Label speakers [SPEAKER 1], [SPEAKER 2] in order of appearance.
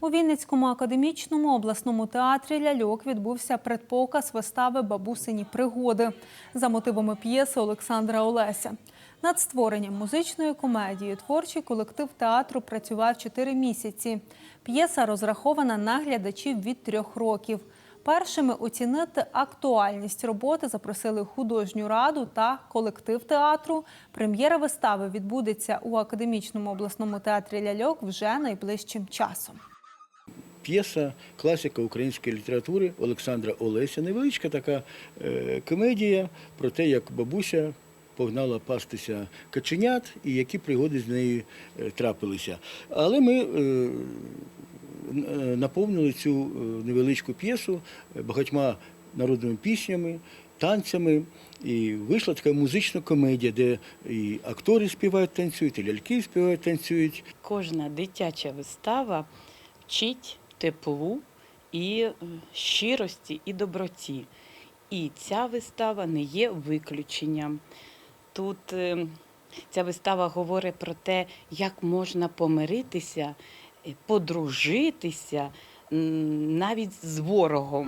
[SPEAKER 1] У Вінницькому академічному обласному театрі ляльок відбувся предпоказ вистави Бабусині пригоди за мотивами п'єси Олександра Олеся. Над створенням музичної комедії творчий колектив театру працював чотири місяці. П'єса розрахована на глядачів від трьох років. Першими оцінити актуальність роботи запросили художню раду та колектив театру. Прем'єра вистави відбудеться у академічному обласному театрі ляльок вже найближчим часом.
[SPEAKER 2] П'єса класика української літератури Олександра Олеся. Невеличка така е, комедія про те, як бабуся погнала пастися каченят і які пригоди з нею е, трапилися. Але ми е, наповнили цю невеличку п'єсу багатьма народними піснями. Танцями і вийшла така музична комедія, де і актори співають, танцюють, і ляльки співають, танцюють.
[SPEAKER 3] Кожна дитяча вистава вчить теплу і щирості і доброті. І ця вистава не є виключенням. Тут е, ця вистава говорить про те, як можна помиритися, е, подружитися навіть з ворогом.